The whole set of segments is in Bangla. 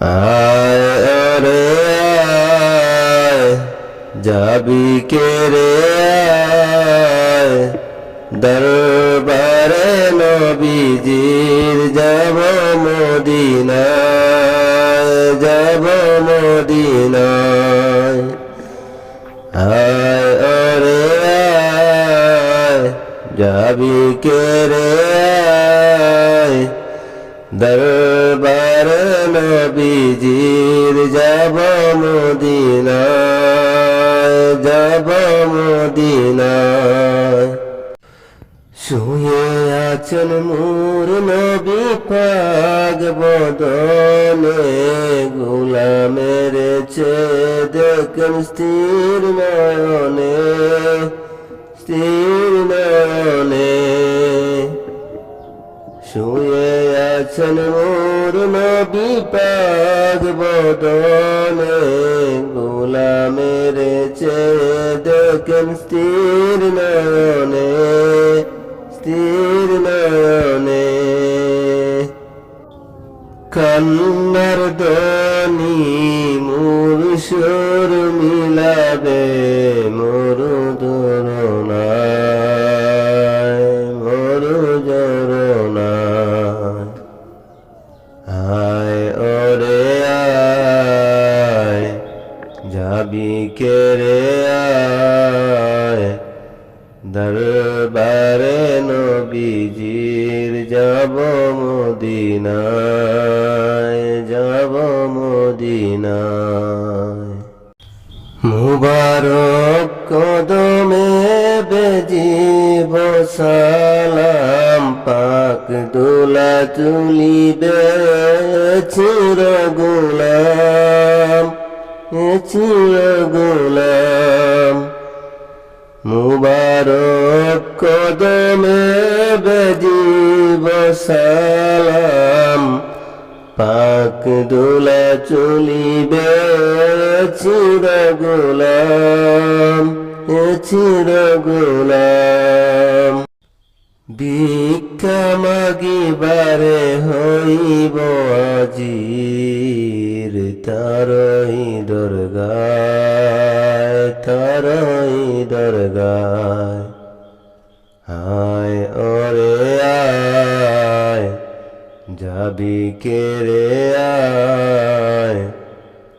আয় আয়, যাবি কে রে? দরবারে নবীজির যাব মদিনায় যাব মদিনায়। আয় ওরে যাবি কে রে? দরবার নবীজির যাব মদিনায় যাব মদিনায়। শুয়ে আছেন মোর নবী পাগ বদনে গোলামের দেখেন স্থির নয়নে স্থির নয়নে। শুয়ে আছেন মোর নবী পাগ বদনে গোলামের দেখেন স্থির নয়নে স্থির নয়নে। কান্নার দনি মোর সুর মিলাবে কে আয়। দরবারে নবীজির যাব মদিনায় যাব মদিনায়। মুবারক কদমে বেজিব সালাম, পাক দোলা তুলিবে চির গোলাম চির গোলাম মুবারক কদমে বেজিব সালাম। পাক দোলা চলিবে চির গোলাম চির গোলাম। ভিক্ষা মাগিবারে হইব আজির তারই যাবি কে রে আয়।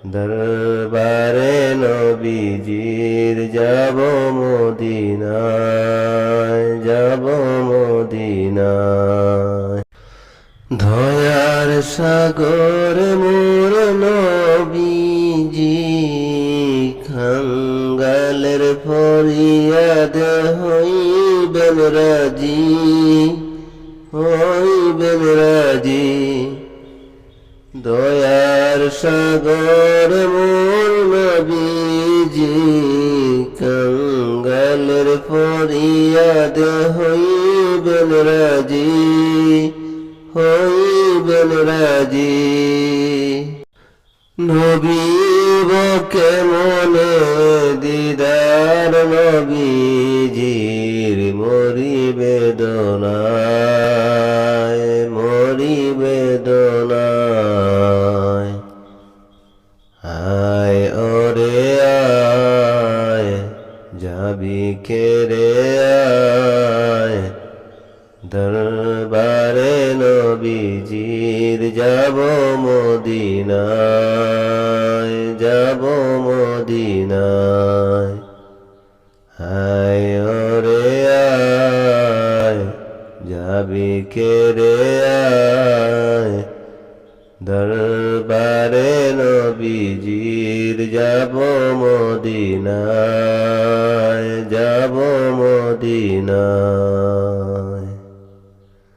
দরবারে নবীজির যাব মদিনায় যাব মদিনায়। ধয়ার সাগর মোর নবীজি হইবেন রাজি দয়ার সাগর মোর নবীজি, কাঙ্গালের ফরিয়াদ হইবেন রাজি হইবেন রাজি। নবী বকে দিদার নবীজির দরবারে নবীজির যাব মদিনায় যাব মদিনায়। আয় ওরে আয়, যাবি কে রে আয়? দরবারে নবীজির যাব মদিনায় যাব মদিনায়।